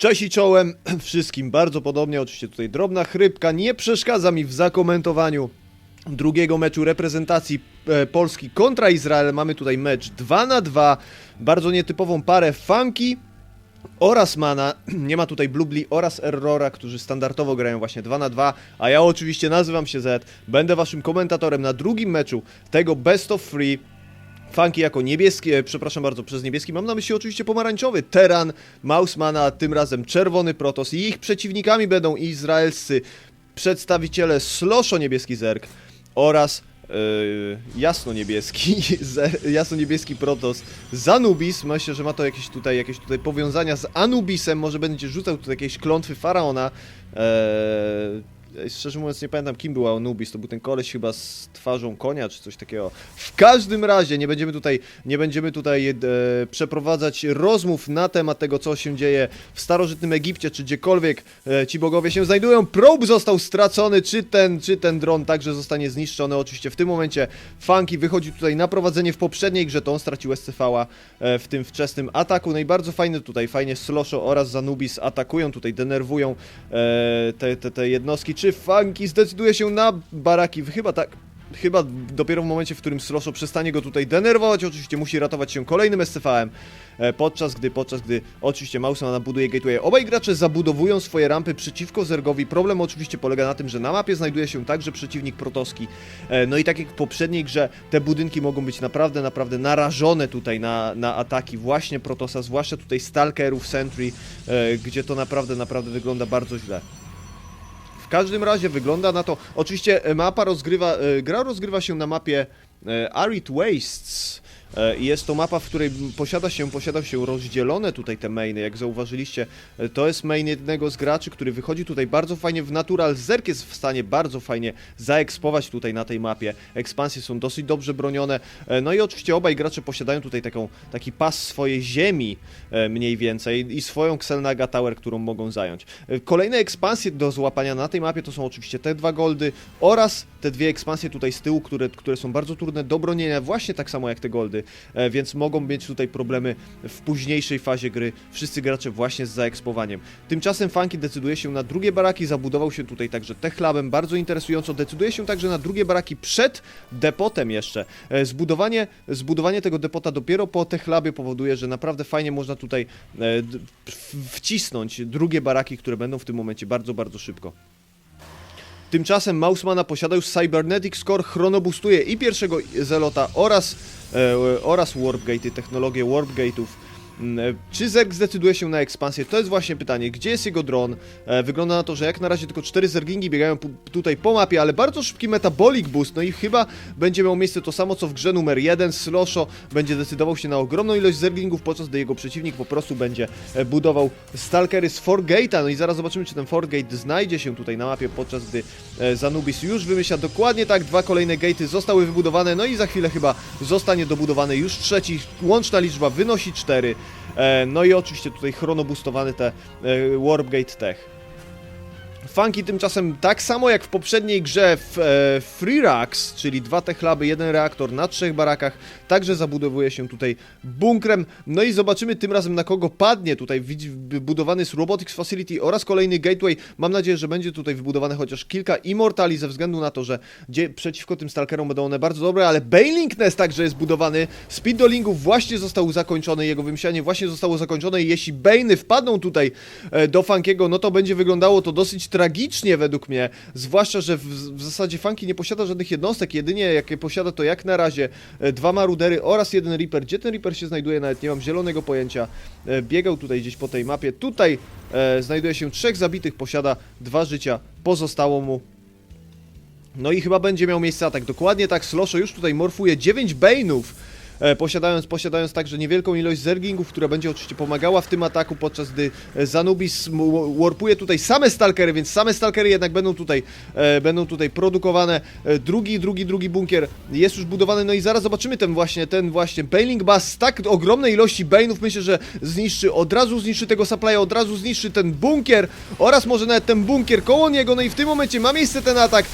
Cześć i czołem wszystkim, bardzo podobnie, oczywiście tutaj drobna chrypka, nie przeszkadza mi w zakomentowaniu drugiego meczu reprezentacji e, Polski kontra Izrael. Mamy tutaj mecz 2 na 2 bardzo nietypową parę Funky oraz Mana, nie ma tutaj Blubli oraz Errora, którzy standardowo grają właśnie 2 na 2, a ja oczywiście nazywam się Z, będę waszym komentatorem na drugim meczu tego Best of Free. Funky jako niebieski, e, przepraszam bardzo, przez niebieski mam na myśli oczywiście pomarańczowy, Teran, Mausmana, tym razem czerwony Protos i ich przeciwnikami będą izraelscy przedstawiciele Slosho niebieski Zerg oraz yy, jasno-niebieski, jasno-niebieski Protos z Anubis. Myślę, że ma to jakieś tutaj, jakieś tutaj powiązania z Anubisem, może będzie rzucał tutaj jakieś klątwy Faraona. Eee, Szczerze mówiąc nie pamiętam kim był Anubis, to był ten koleś chyba z twarzą konia czy coś takiego. W każdym razie nie będziemy tutaj, nie będziemy tutaj e, przeprowadzać rozmów na temat tego co się dzieje w starożytnym Egipcie czy gdziekolwiek e, ci bogowie się znajdują. Probe został stracony, czy ten, czy ten dron także zostanie zniszczony. Oczywiście w tym momencie Funky wychodzi tutaj na prowadzenie w poprzedniej grze, to on stracił SCV-a e, w tym wczesnym ataku. No i bardzo fajny tutaj, fajnie Slosho oraz Zanubis atakują tutaj, denerwują e, te, te, te jednostki. Czy Funky zdecyduje się na baraki? Chyba tak. Chyba dopiero w momencie, w którym Slosho przestanie go tutaj denerwować, oczywiście musi ratować się kolejnym SCV-em, e, podczas gdy, podczas gdy oczywiście Mausman nabuduje gateway. Obaj gracze zabudowują swoje rampy przeciwko Zergowi. Problem oczywiście polega na tym, że na mapie znajduje się także przeciwnik Protoski. E, no i tak jak w poprzedniej grze, te budynki mogą być naprawdę, naprawdę narażone tutaj na, na ataki właśnie Protosa, zwłaszcza tutaj Stalkerów, Sentry, e, gdzie to naprawdę, naprawdę wygląda bardzo źle. Każdym razie wygląda na to. Oczywiście e, mapa rozgrywa. e, Gra rozgrywa się na mapie e, Arid Wastes. E, jest to mapa, w której posiada się, posiada się rozdzielone tutaj te mainy. Jak zauważyliście, e, to jest main jednego z graczy, który wychodzi tutaj bardzo fajnie w natural. Zerk jest w stanie bardzo fajnie zaekspować tutaj na tej mapie. Ekspansje są dosyć dobrze bronione. E, No i oczywiście obaj gracze posiadają tutaj taką, taki pas swojej ziemi mniej więcej i swoją Xelnaga Tower, którą mogą zająć. Kolejne ekspansje do złapania na tej mapie to są oczywiście te dwa goldy oraz te dwie ekspansje tutaj z tyłu, które, które są bardzo trudne do bronienia, właśnie tak samo jak te goldy, e, więc mogą mieć tutaj problemy w późniejszej fazie gry wszyscy gracze właśnie z zaekspowaniem. Tymczasem Funky decyduje się na drugie baraki, zabudował się tutaj także techlabem, bardzo interesująco, decyduje się także na drugie baraki przed depotem jeszcze. E, Zbudowanie, zbudowanie tego depota dopiero po techlabie powoduje, że naprawdę fajnie można tutaj e, wcisnąć drugie baraki, które będą w tym momencie bardzo, bardzo szybko. Tymczasem Mausmana posiada już Cybernetic Score, chronobustuje i pierwszego Zelota oraz, e, oraz Warpgate'y, technologię Warpgate'ów. Mm, e, Czy Zerg zdecyduje się na ekspansję? To jest właśnie pytanie. Gdzie jest jego dron? E, wygląda na to, że jak na razie tylko cztery Zergingi biegają tutaj po mapie, ale bardzo szybki metabolic boost. No i chyba będzie miało miejsce to samo co w grze numer 1. Slosho będzie decydował się na ogromną ilość Zerglingów, podczas gdy jego przeciwnik po prostu będzie e, budował Stalkery z Forgate'a. No i zaraz zobaczymy, czy ten Forgate znajdzie się tutaj na mapie, podczas gdy Zanubis już wymyśla dokładnie tak. Dwa kolejne gate'y zostały wybudowane, no i za chwilę chyba zostanie dobudowany już trzeci. Łączna liczba wynosi 4. E, no i oczywiście tutaj chronobustowany te e, Warpgate Tech. Funky tymczasem tak samo jak w poprzedniej grze w e, Free Racks, czyli dwa techlaby, jeden reaktor na trzech barakach, także zabudowuje się tutaj bunkrem. No i zobaczymy tym razem na kogo padnie tutaj wybudowany jest Robotics Facility oraz kolejny gateway. Mam nadzieję, że będzie tutaj wybudowane chociaż kilka Immortali ze względu na to, że przeciwko tym Stalkerom będą one bardzo dobre, ale Bailing Nest także jest budowany. Speed Dolingów właśnie został zakończony, jego wymyślanie właśnie zostało zakończone i jeśli Bane'y wpadną tutaj e, do Funkiego, no to będzie wyglądało to dosyć tragicznie według mnie, zwłaszcza, że w, w zasadzie Funky nie posiada żadnych jednostek, jedynie jakie posiada to jak na razie e, dwa Marudery oraz jeden Reaper. Gdzie ten Reaper się znajduje nawet nie mam zielonego pojęcia. E, biegał tutaj gdzieś po tej mapie. Tutaj e, znajduje się trzech zabitych, posiada dwa życia, pozostało mu no i chyba będzie miał miejsce atak. Dokładnie tak, Slosho już tutaj morfuje 9 Bane'ów. E, posiadając, posiadając także niewielką ilość zergingów, która będzie oczywiście pomagała w tym ataku, podczas gdy e, Zanubis warpuje tutaj same stalkery, więc same stalkery jednak będą tutaj, e, będą tutaj produkowane. Drugi, drugi, drugi bunkier jest już budowany, no i zaraz zobaczymy ten właśnie, ten właśnie Bailing Bass tak ogromnej ilości Bane'ów, myślę, że zniszczy, od razu zniszczy tego supply'a, od razu zniszczy ten bunkier oraz może nawet ten bunkier koło niego, no i w tym momencie ma miejsce ten atak.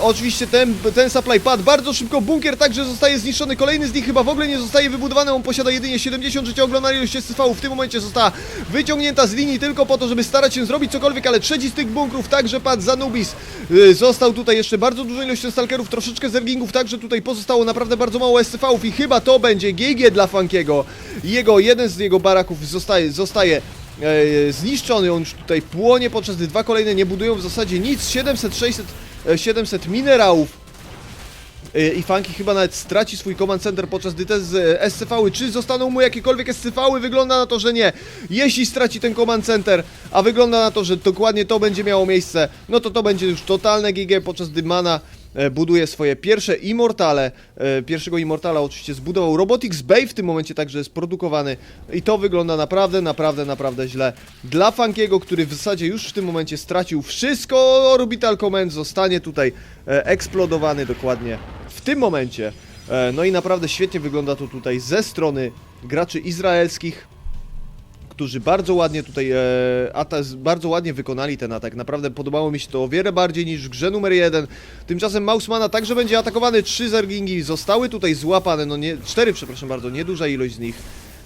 Oczywiście ten, ten supply padł bardzo szybko, bunkier także zostaje zniszczony, kolejny z nich chyba w ogóle nie nie zostaje wybudowany, on posiada jedynie 70 życia, ogromna ilość SCV w tym momencie została wyciągnięta z linii tylko po to, żeby starać się zrobić cokolwiek, ale trzeci z tych bunkrów także padł Zanubis. Y, Został tutaj jeszcze bardzo dużo ilość stalkerów, troszeczkę zergingów, także tutaj pozostało naprawdę bardzo mało SCV-ów i chyba to będzie GG dla Funkiego. Jego, jeden z jego baraków zostaje, zostaje e, zniszczony, on już tutaj płonie, podczas gdy dwa kolejne nie budują w zasadzie nic, 700, 600, e, 700 minerałów. E, I Funky chyba nawet straci swój command center podczas gdy te e, SCV-y. Czy zostaną mu jakiekolwiek SCV-y? Wygląda na to, że nie. Jeśli straci ten command center, a wygląda na to, że dokładnie to będzie miało miejsce, no to to będzie już totalne GG, podczas gdy Mana buduje swoje pierwsze Immortale. E, Pierwszego Immortala oczywiście zbudował Robotics Bay, w tym momencie także jest produkowany i to wygląda naprawdę, naprawdę, naprawdę źle. Dla Funkiego, który w zasadzie już w tym momencie stracił wszystko, Orbital Command zostanie tutaj e, eksplodowany dokładnie w tym momencie. E, No i naprawdę świetnie wygląda to tutaj ze strony graczy izraelskich którzy bardzo ładnie tutaj e, atas, bardzo ładnie wykonali ten atak. Naprawdę podobało mi się to o wiele bardziej niż w grze numer jeden. Tymczasem Mausmana także będzie atakowany. Trzy zergingi zostały tutaj złapane, no nie, cztery przepraszam bardzo, nieduża ilość z nich.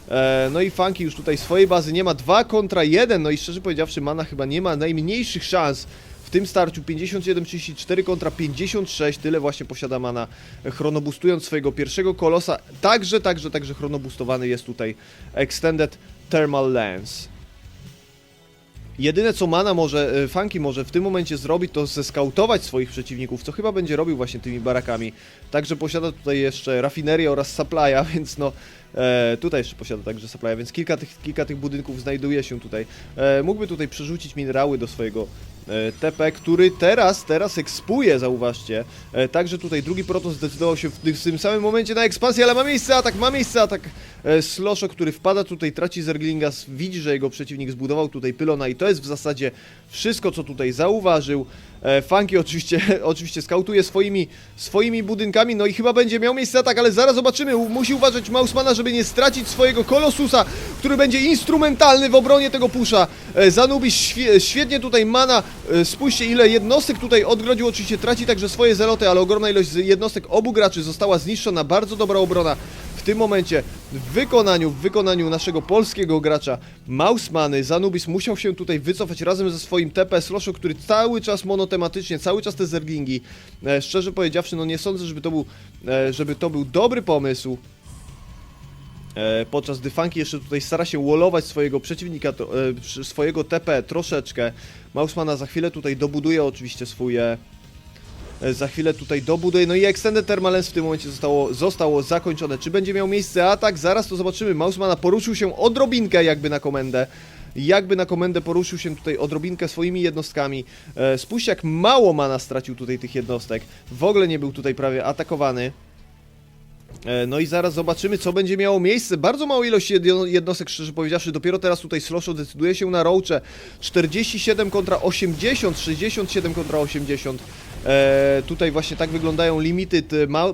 E, no i Funky już tutaj swojej bazy nie ma 2 kontra 1, no i szczerze powiedziawszy Mana chyba nie ma najmniejszych szans w tym starciu 57-34 kontra 56, tyle właśnie posiada mana, e, chronobustując swojego pierwszego kolosa. Także, także, także chronobustowany jest tutaj Extended Thermal Lens. Jedyne co Mana może, e, Funky może w tym momencie zrobić, to zeskautować swoich przeciwników, co chyba będzie robił właśnie tymi barakami. Także posiada tutaj jeszcze rafinerię oraz supply'a, więc no e, tutaj jeszcze posiada także supply'a, więc kilka tych, kilka tych budynków znajduje się tutaj. E, mógłby tutaj przerzucić minerały do swojego e, TP, który teraz, teraz ekspuje, zauważcie. E, także tutaj drugi Proton zdecydował się w, tym- samym momencie na ekspansję, ale ma miejsce atak, ma miejsce atak e, Slosho, który wpada tutaj, traci Zerglinga, widzi, że jego przeciwnik zbudował tutaj pylona i to jest w zasadzie wszystko, co tutaj zauważył. E, Funky oczywiście, oczywiście skautuje swoimi, swoimi budynkami, no i chyba będzie miał miejsce atak, ale zaraz zobaczymy. Musi uważać Mausmana, żeby nie stracić swojego Kolosusa, który będzie instrumentalny w obronie tego pusza. E, Zanubis świe, świetnie tutaj mana. E, Spójrzcie, ile jednostek tutaj odgrodził. Oczywiście traci także swoje zeloty, ale ogromna ilość jednostek obu graczy została zniszczona. Bardzo dobra obrona w tym momencie w wykonaniu, w wykonaniu naszego polskiego gracza Mausmany, Zanubis musiał się tutaj wycofać razem ze swoim TP Slosho, który cały czas monotematycznie, cały czas te zerglingi. E, szczerze powiedziawszy, no nie sądzę, żeby to był, e, żeby to był dobry pomysł. E, podczas gdy Funky jeszcze tutaj stara się wallować swojego przeciwnika, e, swojego TP troszeczkę. Mausmana za chwilę tutaj dobuduje oczywiście swój e, E, Za chwilę tutaj dobuduje. No i Extended Thermal Lens w tym momencie zostało, zostało zakończone. Czy będzie miał miejsce atak? Zaraz to zobaczymy. Mausmana poruszył się odrobinkę jakby na komendę. Jakby na komendę poruszył się tutaj odrobinkę swoimi jednostkami. E, spójrzcie jak mało mana stracił tutaj tych jednostek. W ogóle nie był tutaj prawie atakowany. E, No i zaraz zobaczymy, co będzie miało miejsce. Bardzo mała ilość jedno- jednostek, szczerze powiedziawszy. Dopiero teraz tutaj Slosho decyduje się na Roache. 47 kontra 80, 67 kontra 80. E, tutaj właśnie tak wyglądają limity.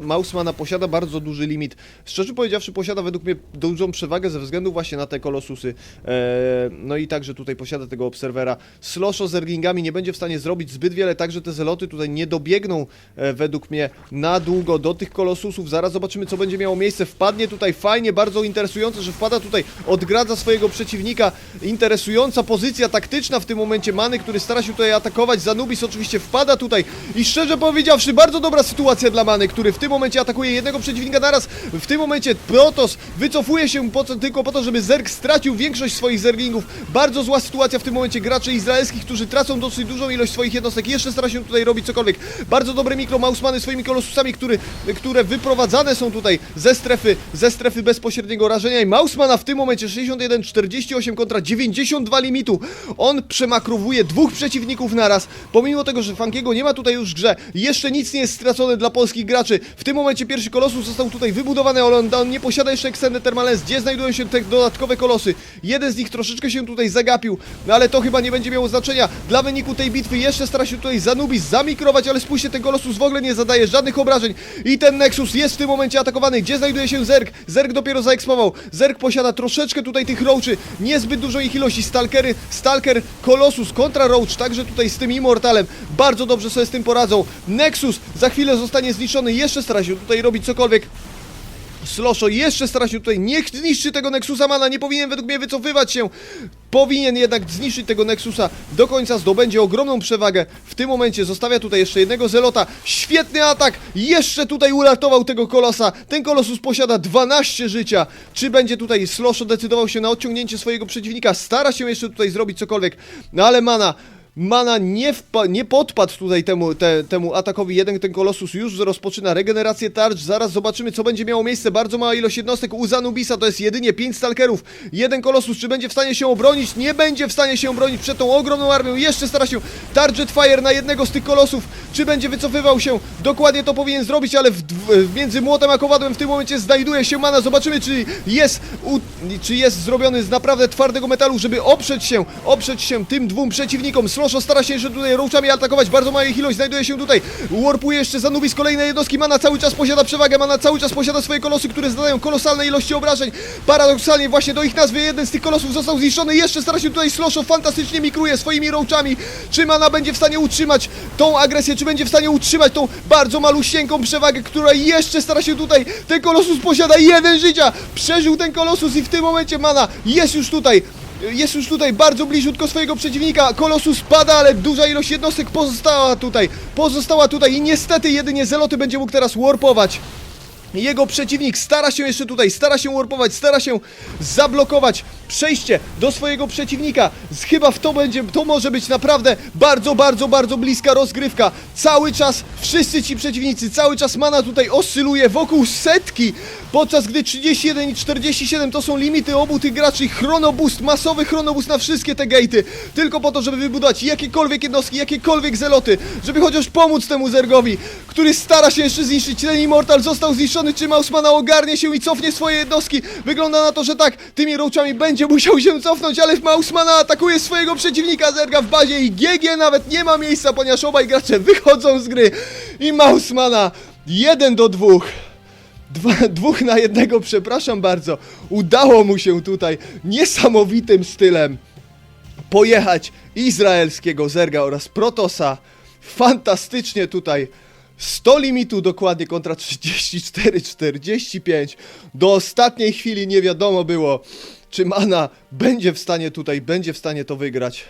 Mausmana posiada bardzo duży limit. Szczerze powiedziawszy, posiada według mnie dużą przewagę ze względu właśnie na te kolosusy. E, no i także tutaj posiada tego obserwera. Slosho z erlingami nie będzie w stanie zrobić zbyt wiele, także te zeloty tutaj nie dobiegną e, według mnie na długo do tych kolosusów. Zaraz zobaczymy, co będzie miało miejsce. Wpadnie tutaj fajnie, bardzo interesujące, że wpada tutaj, odgradza swojego przeciwnika. Interesująca pozycja taktyczna w tym momencie Many, który stara się tutaj atakować. Zanubis oczywiście wpada tutaj i szczerze powiedziawszy, bardzo dobra sytuacja dla Many, który w tym momencie atakuje jednego przeciwnika naraz. W tym momencie Protos wycofuje się po, tylko po to, żeby Zerg stracił większość swoich zerglingów. Bardzo zła sytuacja w tym momencie graczy izraelskich, którzy tracą dosyć dużą ilość swoich jednostek. Jeszcze stara się tutaj robić cokolwiek. Bardzo dobre mikro Mausmany swoimi kolosusami, który, które wyprowadzane są tutaj ze strefy, ze strefy bezpośredniego rażenia i Mausmana w tym momencie 61-48 kontra 92 limitu. On przemakrowuje dwóch przeciwników naraz. Pomimo tego, że Funkiego nie ma tutaj już w grze, jeszcze nic nie jest stracone dla polskich graczy. W tym momencie pierwszy kolosus został tutaj wybudowany, ale on, on nie posiada jeszcze Extended Thermal Lens. Gdzie znajdują się te dodatkowe kolosy? Jeden z nich troszeczkę się tutaj zagapił, no ale to chyba nie będzie miało znaczenia. Dla wyniku tej bitwy jeszcze stara się tutaj Zanubis zamikrować, ale spójrzcie, ten kolosus w ogóle nie zadaje żadnych obrażeń. I ten Nexus jest w tym momencie atakowany. Gdzie znajduje się Zerg? Zerg dopiero zaekspował. Zerg posiada troszeczkę tutaj tych roachy, niezbyt dużo ich ilości. Stalkery, Stalker, Kolosus kontra Roach, także tutaj z tym Immortalem. Bardzo dobrze sobie z tym poradzą. Nexus za chwilę zostanie zniszczony, jeszcze stara się tutaj robić cokolwiek. Slosho jeszcze stara się tutaj, niech zniszczy tego Nexusa Mana, nie powinien według mnie wycofywać się. Powinien jednak zniszczyć tego Nexusa do końca, zdobędzie ogromną przewagę. W tym momencie zostawia tutaj jeszcze jednego Zelota. Świetny atak, jeszcze tutaj uratował tego Kolosa. Ten Kolosus posiada 12 życia. Czy będzie tutaj Slosho decydował się na odciągnięcie swojego przeciwnika? Stara się jeszcze tutaj zrobić cokolwiek, no ale Mana... Mana nie, nie podpadł tutaj temu, te, temu atakowi. Jeden ten kolosus już rozpoczyna regenerację tarcz. Zaraz zobaczymy, co będzie miało miejsce. Bardzo mała ilość jednostek u Zanubisa. To jest jedynie 5 stalkerów. Jeden kolosus, czy będzie w stanie się obronić? Nie będzie w stanie się obronić przed tą ogromną armią. Jeszcze stara się target fire na jednego z tych kolosów. Czy będzie wycofywał się? Dokładnie to powinien zrobić, ale w, w, między młotem a kowadłem w tym momencie znajduje się mana. Zobaczymy, czy jest, u, czy jest zrobiony z naprawdę twardego metalu, żeby oprzeć się, oprzeć się tym dwóm przeciwnikom. Slosho stara się jeszcze tutaj roachami atakować, bardzo mała ich ilość znajduje się tutaj. Warpuje jeszcze Zanubis kolejne jednostki, Mana cały czas posiada przewagę, Mana cały czas posiada swoje kolosy, które zadają kolosalne ilości obrażeń. Paradoksalnie właśnie do ich nazwy jeden z tych kolosów został zniszczony, jeszcze stara się tutaj Slosho fantastycznie mikruje swoimi roachami. Czy Mana będzie w stanie utrzymać tą agresję, czy będzie w stanie utrzymać tą bardzo malusieńką przewagę, która jeszcze stara się tutaj, ten kolosus posiada jeden życia, przeżył ten kolosus i w tym momencie Mana jest już tutaj. Jest już tutaj bardzo bliziutko swojego przeciwnika. Kolosus spada, ale duża ilość jednostek pozostała tutaj. Pozostała tutaj i niestety jedynie Zeloty będzie mógł teraz warpować. Jego przeciwnik stara się jeszcze tutaj, stara się warpować, stara się zablokować przejście do swojego przeciwnika. Chyba w to będzie, to może być naprawdę bardzo, bardzo, bardzo bliska rozgrywka. Cały czas wszyscy ci przeciwnicy, cały czas mana tutaj oscyluje wokół setki, podczas gdy 31 i 47 to są limity obu tych graczy. Chronoboost, masowy chronoboost na wszystkie te gate'y, tylko po to, żeby wybudować jakiekolwiek jednostki, jakiekolwiek zeloty, żeby chociaż pomóc temu Zergowi, który stara się jeszcze zniszczyć. Ten Immortal został zniszczony, czy Mausmana ogarnie się i cofnie swoje jednostki. Wygląda na to, że tak, tymi roachami będzie musiał się cofnąć, ale Mausmana atakuje swojego przeciwnika Zerga w bazie i GG nawet nie ma miejsca, ponieważ obaj gracze wychodzą z gry i Mausmana jeden do dwóch. Dwa, dwóch na jednego, przepraszam bardzo. Udało mu się tutaj niesamowitym stylem pojechać izraelskiego Zerga oraz Protosa. Fantastycznie tutaj. 100 limitu dokładnie kontra 34-45. Do ostatniej chwili nie wiadomo było, czy Mana będzie w stanie tutaj, będzie w stanie to wygrać.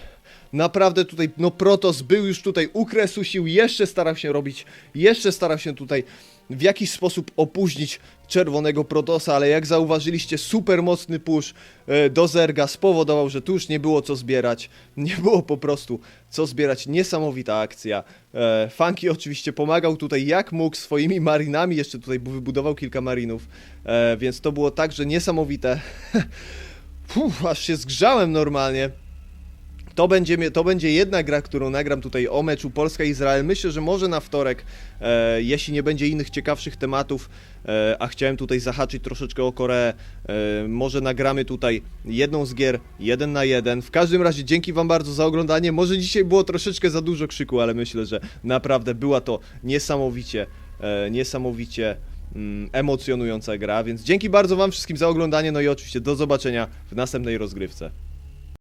Naprawdę tutaj, no Protos był już tutaj u kresu sił, jeszcze starał się robić, jeszcze starał się tutaj w jakiś sposób opóźnić czerwonego Protosa, ale jak zauważyliście, super mocny push e, do Zerga spowodował, że tu już nie było co zbierać, nie było po prostu co zbierać, niesamowita akcja. E, Funky oczywiście pomagał tutaj jak mógł swoimi marinami, jeszcze tutaj wybudował kilka marinów, e, więc to było także niesamowite. Puh, aż się zgrzałem normalnie. To będzie, to będzie jedna gra, którą nagram tutaj o meczu Polska-Izrael. Myślę, że może na wtorek, e, jeśli nie będzie innych ciekawszych tematów, e, a chciałem tutaj zahaczyć troszeczkę o Koreę, e, może nagramy tutaj jedną z gier, jeden na jeden. W każdym razie dzięki Wam bardzo za oglądanie. Może dzisiaj było troszeczkę za dużo krzyku, ale myślę, że naprawdę była to niesamowicie, e, niesamowicie mm, emocjonująca gra, więc dzięki bardzo Wam wszystkim za oglądanie, no i oczywiście do zobaczenia w następnej rozgrywce.